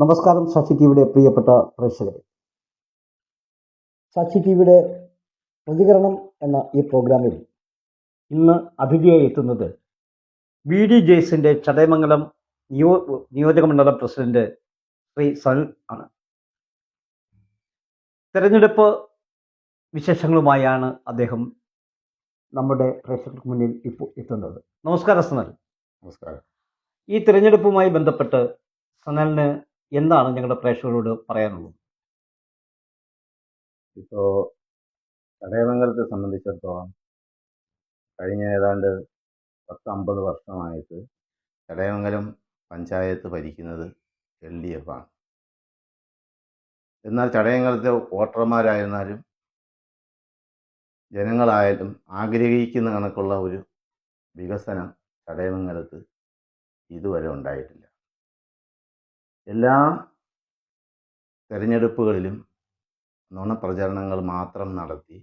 നമസ്കാരം സാക്ഷി ടിവിയുടെ പ്രിയപ്പെട്ട പ്രേക്ഷകരെ. സാക്ഷി ടിവിയുടെ പ്രതികരണം എന്ന ഈ പ്രോഗ്രാമിൽ ഇന്ന് അതിഥിയായി എത്തുന്നത് വി ഡി ജെയ്സിന്റെ ചടയമംഗലം നിയോ നിയോജക മണ്ഡലം പ്രസിഡന്റ് ശ്രീ സൽ ആണ്. തെരഞ്ഞെടുപ്പ് വിശേഷങ്ങളുമായാണ് അദ്ദേഹം നമ്മുടെ പ്രേക്ഷകർക്ക് മുന്നിൽ ഇപ്പോൾ എത്തുന്നത്. നമസ്കാരം സനൽ. നമസ്കാരം. ഈ തിരഞ്ഞെടുപ്പുമായി ബന്ധപ്പെട്ട് സനലിന് എന്താണ് ഞങ്ങളുടെ പ്രേക്ഷകരോട് പറയാനുള്ളത്? ഇപ്പോൾ തടയമംഗലത്തെ സംബന്ധിച്ചിടത്തോളം കഴിഞ്ഞ ഏതാണ്ട് പത്ത് അമ്പത് വർഷമായിട്ട് തടയമംഗലം പഞ്ചായത്ത് ഭരിക്കുന്നത് എൽ ഡി എഫ് ആണ്. എന്നാൽ ചടയങ്ങളത്തെ വോട്ടർമാരായിരുന്നാലും ജനങ്ങളായാലും ആഗ്രഹിക്കുന്ന കണക്കുള്ള ഒരു വികസനം ചടയമംഗലത്ത് ഇതുവരെ ഉണ്ടായിട്ടില്ല. എല്ലാ തെരഞ്ഞെടുപ്പുകളിലും നുണപ്രചരണങ്ങൾ മാത്രം നടത്തി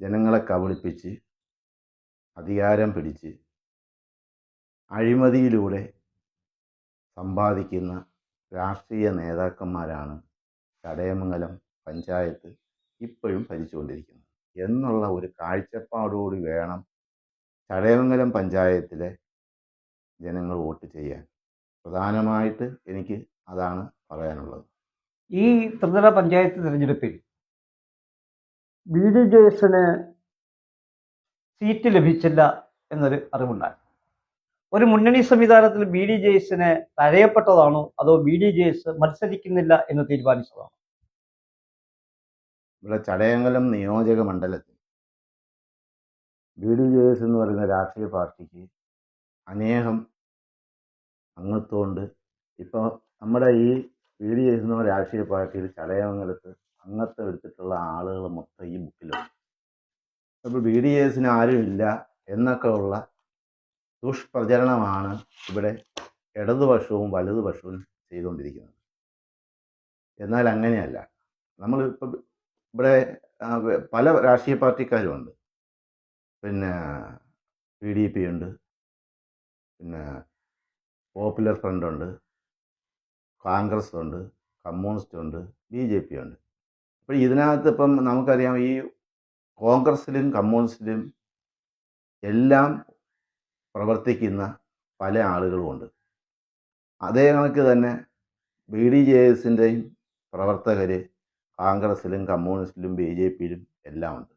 ജനങ്ങളെ കബളിപ്പിച്ച് അധികാരം പിടിച്ച് അഴിമതിയിലൂടെ സമ്പാദിക്കുന്ന രാഷ്ട്രീയ നേതാക്കന്മാരാണ് ചടയമംഗലം പഞ്ചായത്ത് ഇപ്പോഴും ഭരിച്ചുകൊണ്ടിരിക്കുന്നത്. എന്നുള്ള ഒരു കാഴ്ചപ്പാടോടി വേണം ചടയമംഗലം പഞ്ചായത്തിലെ ജനങ്ങൾ വോട്ട് ചെയ്യാൻ. പ്രധാനമായിട്ട് എനിക്ക് അതാണ് പറയാനുള്ളത്. ഈ ത്രിതല പഞ്ചായത്ത് തിരഞ്ഞെടുപ്പിൽ ബി ഡി ജോയ്സിന് സീറ്റ് ലഭിച്ചില്ല എന്നൊരു അറിവുണ്ടായി. ഒരു മുന്നണി സംവിധാനത്തിൽ ബി ഡി ജെയ്സിന് തഴയപ്പെട്ടതാണോ? അതോ ബി ഡി ജെയ്സ് മത്സരിക്കുന്നില്ല എന്ന് തീരുമാനിച്ചതാണോ? ഇവിടെ ചടയങ്കലം നിയോജക മണ്ഡലത്തിൽ ബി ഡി ജെ എസ് എന്ന് പറയുന്ന രാഷ്ട്രീയ പാർട്ടിക്ക് അനേകം അംഗത്വമുണ്ട്. ഇപ്പോൾ നമ്മുടെ ഈ പി ഡി എസ് എന്ന് രാഷ്ട്രീയ പാർട്ടിയിൽ ചടയമംഗലത്ത് അംഗത്വം എടുത്തിട്ടുള്ള ആളുകൾ മൊത്തം ഈ ബുക്കിലുണ്ട്. അപ്പോൾ ബി ഡി എസിന് ആരുമില്ല എന്നൊക്കെ ഉള്ള ദുഷ്പ്രചരണമാണ് ഇവിടെ ഇടതുപക്ഷവും വലതുപക്ഷവും ചെയ്തുകൊണ്ടിരിക്കുന്നത്. എന്നാൽ അങ്ങനെയല്ല. നമ്മൾ ഇപ്പം ഇവിടെ പല രാഷ്ട്രീയ പാർട്ടിക്കാരുമുണ്ട് പിന്നെ പി ഡി പി ഉണ്ട്. പിന്നെ പോപ്പുലർ ഫ്രണ്ട് ഉണ്ട് കോൺഗ്രസ് ഉണ്ട് കമ്മ്യൂണിസ്റ്റ് ഉണ്ട് ബി ജെ പി ഉണ്ട് അപ്പോൾ ഇതിനകത്ത് ഇപ്പം നമുക്കറിയാം ഈ കോൺഗ്രസിലും കമ്മ്യൂണിസ്റ്റിലും എല്ലാം പ്രവർത്തിക്കുന്ന പല ആളുകളുമുണ്ട്. അതേ കണക്ക് തന്നെ ബി ഡി ജെ എസിന്റെയും പ്രവർത്തകർ കോൺഗ്രസിലും കമ്മ്യൂണിസ്റ്റിലും ബി ജെ പിയിലും എല്ലാം ഉണ്ട്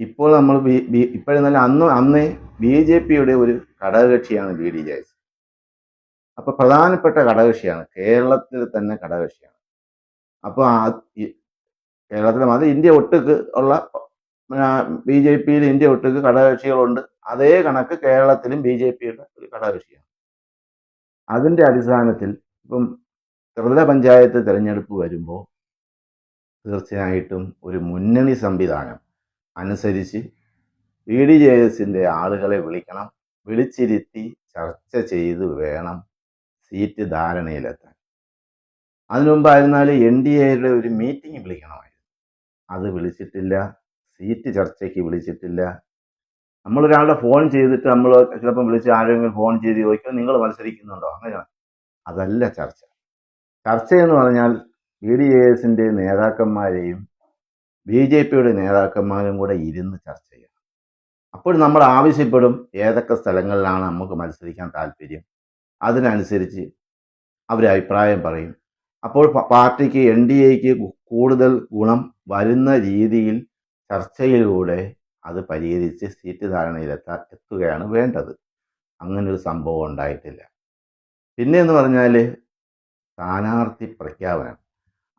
ഇപ്പോൾ നമ്മൾ ബി ബി ഇപ്പോഴെന്നല്ല അന്ന് അന്നേ ബി ജെ പിയുടെ ഒരു ഘടകകക്ഷിയാണ് ബി ഡി ജെ എസ്. അപ്പോൾ പ്രധാനപ്പെട്ട ഘടകകക്ഷിയാണ് കേരളത്തിൽ തന്നെ ഘടകകക്ഷിയാണ് അപ്പോൾ ആ മാത്രം ഇന്ത്യ ഒട്ടുക്ക് ഉള്ള ബി ജെ പിയിൽ ഇന്ത്യ ഒട്ടുക്ക് ഘടകകക്ഷികളുണ്ട് അതേ കണക്ക് കേരളത്തിലും ബി ജെ പിയുടെ ഒരു ഘടകകക്ഷിയാണ് അതിന്റെ അടിസ്ഥാനത്തിൽ ഇപ്പം ത്രിതല പഞ്ചായത്ത് തിരഞ്ഞെടുപ്പ് വരുമ്പോൾ തീർച്ചയായിട്ടും ഒരു മുന്നണി സംവിധാനം അനുസരിച്ച് ബി ഡി ജെ എസിന്റെ ആളുകളെ വിളിക്കണം. വിളിച്ചിരുത്തി ചർച്ച ചെയ്ത് വേണം സീറ്റ് ധാരണയിലെത്താൻ. അതിനു മുമ്പായിരുന്നാൽ എൻ ഡി എയുടെ ഒരു മീറ്റിംഗ് വിളിക്കണമായിരുന്നു. അത് വിളിച്ചിട്ടില്ല സീറ്റ് ചർച്ചയ്ക്ക് വിളിച്ചിട്ടില്ല. നമ്മളൊരാളുടെ ഫോൺ ചെയ്തിട്ട് നമ്മൾ ചിലപ്പം വിളിച്ച് ആരെങ്കിലും ഫോൺ ചെയ്ത് ചോദിക്കും നിങ്ങൾ മത്സരിക്കുന്നുണ്ടോ? അങ്ങനെ അതല്ല ചർച്ച. ചർച്ച എന്ന് പറഞ്ഞാൽ ബി ഡി എസിന്റെ നേതാക്കന്മാരെയും ബി ജെ പിയുടെ നേതാക്കന്മാരും കൂടെ ഇരുന്ന് ചർച്ച ചെയ്യണം. അപ്പോൾ നമ്മൾ ആവശ്യപ്പെടും ഏതൊക്കെ സ്ഥലങ്ങളിലാണ് നമുക്ക് മത്സരിക്കാൻ താല്പര്യം. അതിനനുസരിച്ച് അവർ അഭിപ്രായം പറയും. അപ്പോൾ പാർട്ടിക്ക് എൻ ഡി എക്ക് കൂടുതൽ ഗുണം വരുന്ന രീതിയിൽ ചർച്ചയിലൂടെ അത് പരിഹരിച്ച് സീറ്റ് ധാരണയിലെത്താൻ എത്തുകയാണ് വേണ്ടത്. അങ്ങനെ ഒരു സംഭവം ഉണ്ടായിട്ടില്ല. പിന്നെ എന്ന് പറഞ്ഞാൽ സ്ഥാനാർത്ഥി പ്രഖ്യാപനം.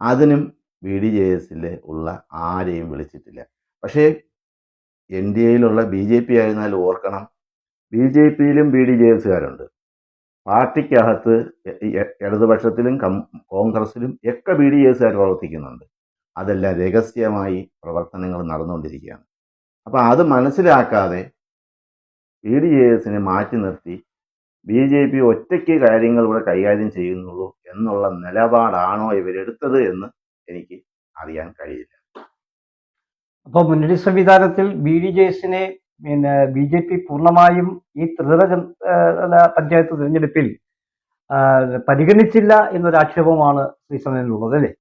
അതിനും ബി ഡി ജെ എസിൽ ഉള്ള ആരെയും വിളിച്ചിട്ടില്ല. പക്ഷേ എൻ ഡി എയിലുള്ള ബി ജെ പി ആയിരുന്നാലും ഓർക്കണം ബി ജെ പിയിലും ബി ഡി ജെ എസുകാരുണ്ട്. പാർട്ടിക്കകത്ത് ഇടതുപക്ഷത്തിലും കോൺഗ്രസിലും ഒക്കെ ബി ഡി എസുകാർ പ്രവർത്തിക്കുന്നുണ്ട്. അതെല്ലാം രഹസ്യമായി പ്രവർത്തനങ്ങൾ നടന്നുകൊണ്ടിരിക്കുകയാണ്. അപ്പം അത് മനസ്സിലാക്കാതെ ബി ഡി എസിനെ മാറ്റി നിർത്തി ബി ജെ പി ഒറ്റയ്ക്ക് കാര്യങ്ങൾ ഇവിടെ കൈകാര്യം ചെയ്യുന്നുള്ളൂ എന്നുള്ള നിലപാടാണോ ഇവരെടുത്തത് എന്ന് എനിക്ക് അറിയാൻ കഴിയില്ല. അപ്പോൾ മുന്നണി സംവിധാനത്തിൽ ബി ഡി ജെ എസിനെ പിന്നെ ബി ജെ പി പൂർണമായും ഈ ത്രിതല പഞ്ചായത്ത് തിരഞ്ഞെടുപ്പിൽ പരിഗണിച്ചില്ല എന്നൊരു ആക്ഷേപമാണ് ശ്രീ സനലിനുള്ളത് അല്ലേ?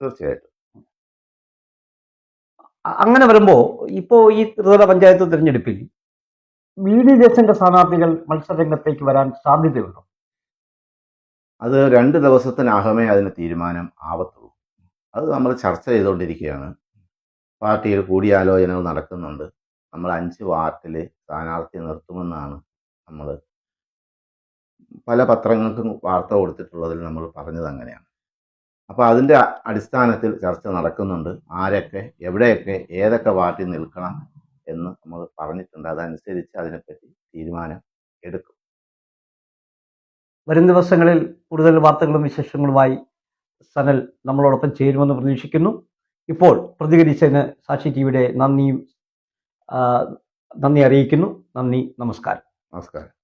തീർച്ചയായിട്ടും. അങ്ങനെ വരുമ്പോ ഇപ്പോ ഈ ത്രിതല പഞ്ചായത്ത് തിരഞ്ഞെടുപ്പിൽ ബി ഡി ജസിന്റെ സ്ഥാനാർത്ഥികൾ മത്സരരംഗത്തേക്ക് വരാൻ സാധ്യതയുണ്ടോ? അത് രണ്ട് ദിവസത്തിനകമേ അതിന് തീരുമാനം ആവത്തുള്ളൂ. അത് നമ്മൾ ചർച്ച ചെയ്തുകൊണ്ടിരിക്കുകയാണ്. പാർട്ടിയിൽ കൂടിയാലോചനകൾ നടക്കുന്നുണ്ട്. നമ്മൾ അഞ്ച് വാർഡിൽ സ്ഥാനാർത്ഥി നിർത്തുമെന്നാണ് നമ്മൾ പല പത്രങ്ങൾക്കും വാർത്ത കൊടുത്തിട്ടുള്ളതിൽ നമ്മൾ പറഞ്ഞത് അങ്ങനെയാണ്. അപ്പോൾ അതിന്റെ അടിസ്ഥാനത്തിൽ ചർച്ച നടക്കുന്നുണ്ട്. ആരൊക്കെ എവിടെയൊക്കെ ഏതൊക്കെ വാർഡിൽ നിൽക്കണം എന്ന് നമ്മൾ പറഞ്ഞിട്ടുണ്ട്. അതനുസരിച്ച് അതിനെപ്പറ്റി തീരുമാനം എടുക്കും. വരും ദിവസങ്ങളിൽ കൂടുതൽ വാർത്തകളും വിശേഷങ്ങളുമായി സനൽ നമ്മളോടൊപ്പം ചേരുമെന്ന് പ്രതീക്ഷിക്കുന്നു. ഇപ്പോൾ പ്രതികരിച്ചതിന് സാക്ഷി ടിവിയുടെ നന്ദിയും നന്ദി അറിയിക്കുന്നു. നന്ദി നമസ്കാരം. നമസ്കാരം.